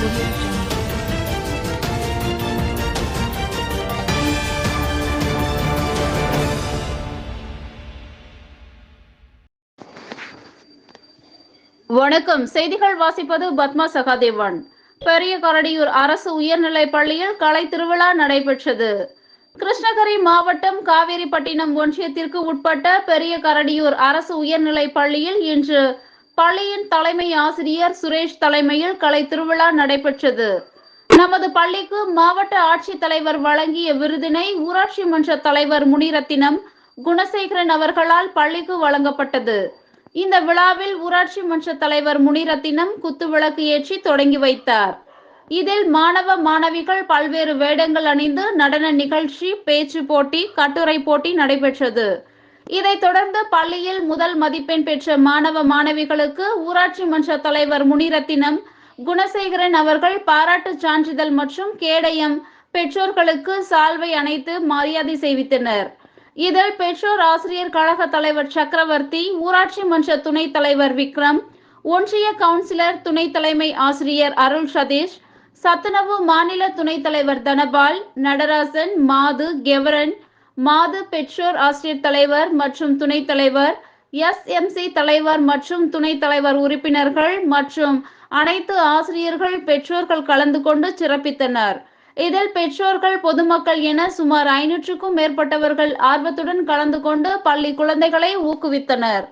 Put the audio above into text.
வணக்கம். செய்திகள் வாசிப்பது பத்மா சகாதேவன். பெரிய கரடியூர் அரசு உயர்நிலைப் பள்ளியில் கலை திருவிழா நடைபெற்றது. கிருஷ்ணகிரி மாவட்டம் காவேரிப்பட்டினம் ஒன்றியத்திற்கு உட்பட்ட பெரிய கரடியூர் அரசு உயர்நிலைப் பள்ளியில் இன்று பள்ளியின் தலைமை ஆசிரியர் சுரேஷ் தலைமையில் கலை திருவிழா நடைபெற்றது. நமது பள்ளிக்கு மாவட்ட ஆட்சித்தலைவர் வழங்கிய விருதினை ஊராட்சி மன்ற தலைவர் முனிரத்தினம் குணசேகரன் அவர்களால் பள்ளிக்கு வழங்கப்பட்டது. இந்த விழாவில் ஊராட்சி மன்ற தலைவர் முனிரத்தினம் குத்துவிளக்கு ஏற்றி தொடங்கி வைத்தார். இதில் மாணவ மாணவிகள் பல்வேறு வேடங்கள் அணிந்து நடன நிகழ்ச்சி பேச்சு போட்டி கட்டுரை போட்டி நடைபெற்றது. இதைத் தொடர்ந்து பள்ளியில் முதல் மதிப்பெண் பெற்ற மாணவ மாணவிகளுக்கு ஊராட்சி மன்ற தலைவர் முனிரத்தினம் குணசேகரன் அவர்கள் பாராட்டு சான்றிதழ் மற்றும் கேடயம் பெற்றோர்களுக்கு சால்வை அணைத்து மரியாதை செய்வித்தனர். இதில் பெற்றோர் ஆசிரியர் கழக தலைவர் சக்கரவர்த்தி ஊராட்சி மன்ற துணைத் தலைவர் விக்ரம் ஒன்றிய கவுன்சிலர் துணை தலைமை ஆசிரியர் அருள் சதீஷ் சத்துணவு மாநில துணைத் தலைவர் தனபால் நடராசன் மாது கெவரன் மாது பெற்றோர் ஆசிரியர் தலைவர் மற்றும் துணைத் தலைவர் எஸ்எம்சி தலைவர் மற்றும் துணைத் தலைவர் உறுப்பினர்கள் மற்றும் அனைத்து ஆசிரியர்கள் பெற்றோர்கள் கலந்து கொண்டு சிறப்பித்தனர். இதில் பெற்றோர்கள் பொதுமக்கள் என சுமார் ஐநூற்றுக்கும் மேற்பட்டவர்கள் ஆர்வத்துடன் கலந்து கொண்டு பள்ளி குழந்தைகளை ஊக்குவித்தனர்.